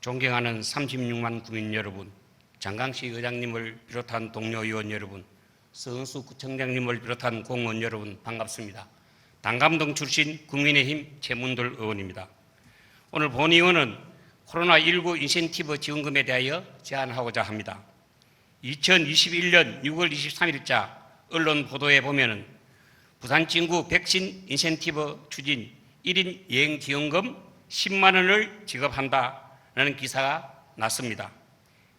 존경하는 36만 구민 여러분, 장강시 의장님을 비롯한 동료 의원 여러분, 서은수 구청장님을 비롯한 공무원 여러분 반갑습니다. 당감동 출신 국민의힘 최문돌 의원입니다. 오늘 본 의원은 코로나19 인센티브 지원금에 대하여 제안하고자 합니다. 2021년 6월 23일자 언론 보도에 보면은 부산 진구 백신 인센티브 추진 1인 여행 지원금 10만 원을 지급한다 라는 기사가 났습니다.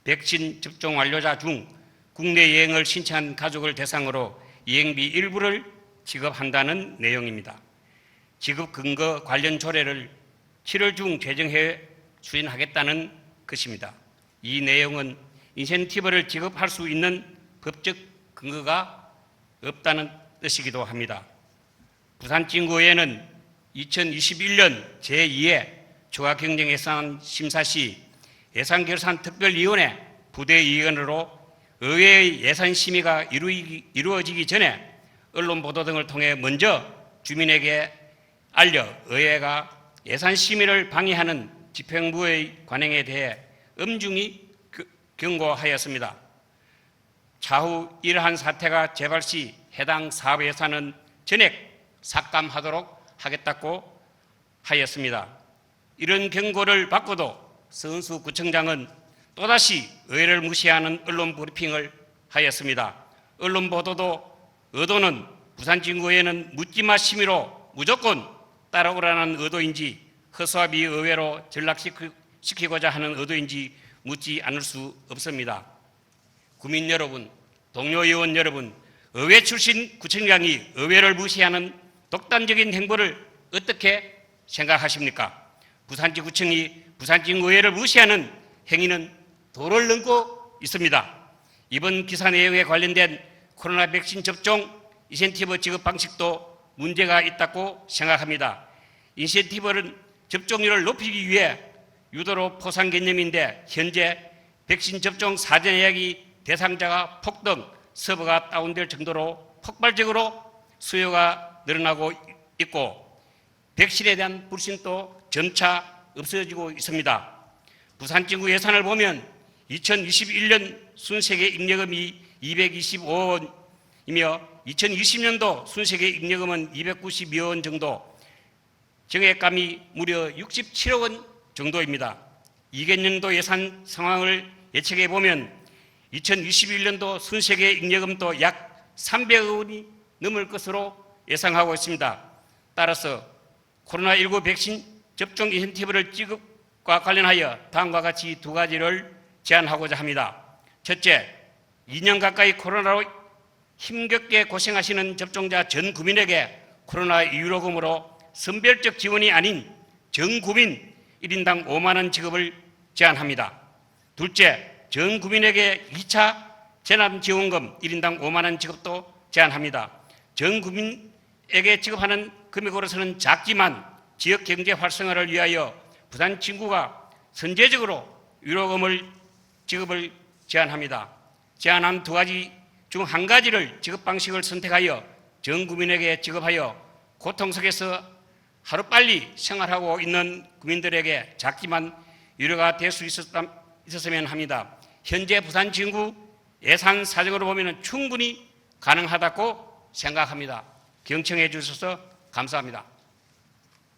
백신 접종 완료자 중 국내 여행을 신청한 가족을 대상으로 여행비 일부를 지급한다는 내용입니다. 지급 근거 관련 조례를 7월 중 제정해 추진하겠다는 것입니다. 이 내용은 인센티브를 지급할 수 있는 법적 근거가 없다는 뜻이기도 합니다. 부산 진구에는 2021년 제2회 조합경쟁 예산 심사 시 예산 결산 특별위원회 부대위원으로 의회의 예산 심의가 이루어지기, 전에 언론 보도 등을 통해 먼저 주민에게 알려 의회가 예산 심의를 방해하는 집행부의 관행에 대해 엄중히 그- 경고하였습니다. 차후 이러한 사태가 재발 시 해당 사업 예산은 전액 삭감하도록 하겠다고 하였습니다. 이런 경고를 받고도 서은수 구청장은 또다시 의회를 무시하는 언론 브리핑을 하였습니다. 언론 보도도 의도는 부산진구에는 묻지마 심의로 무조건 따라오라는 의도인지 허수아비 의회로 전락시키고자 하는 의도인지 묻지 않을 수 없습니다. 구민 여러분, 동료 의원 여러분, 의회 출신 구청장이 의회를 무시하는 독단적인 행보를 어떻게 생각하십니까? 부산지구청이 부산지구의회를 무시하는 행위는 도를 넘고 있습니다. 이번 기사 내용에 관련된 코로나 백신 접종 인센티브 지급 방식도 문제가 있다고 생각합니다. 인센티브는 접종률을 높이기 위해 유도로 포상 개념인데 현재 백신 접종 사전 예약이 대상자가 폭등, 서버가 다운될 정도로 폭발적으로 수요가 늘어나고 있고 백신에 대한 불신도 점차 없어지고 있습니다. 부산진구 예산을 보면 2021년 순세계 입력금이 225원이며 2020년도 순세계 입력금은 292원 원 정도 정액감이 무려 67억 원 정도입니다. 이개년도 예산 상황을 예측해 보면 2021년도 순세계 잉여금도 약 300억 원이 넘을 것으로 예상하고 있습니다. 따라서 코로나19 백신 접종 인센티브를 지급과 관련하여 다음과 같이 두 가지를 제안하고자 합니다. 첫째, 2년 가까이 코로나로 힘겹게 고생하시는 접종자 전 국민에게 코로나 유로금으로 선별적 지원이 아닌 전 국민 1인당 5만 원 지급을 제안합니다. 둘째, 전 국민에게 2차 재난 지원금 1인당 5만 원 지급도 제안합니다. 전 국민에게 지급하는 금액으로서는 작지만 지역 경제 활성화를 위하여 부산 친구가 선제적으로 유로금을 지급을 제안합니다. 제안한 두 가지 중 한 가지를 지급 방식을 선택하여 전 국민에게 지급하여 고통 속에서 하루빨리 생활하고 있는 국민들에게 작지만 유료가 될 수 있었으면 합니다. 현재 부산 진구 예산 사정으로 보면 충분히 가능하다고 생각합니다. 경청해 주셔서 감사합니다.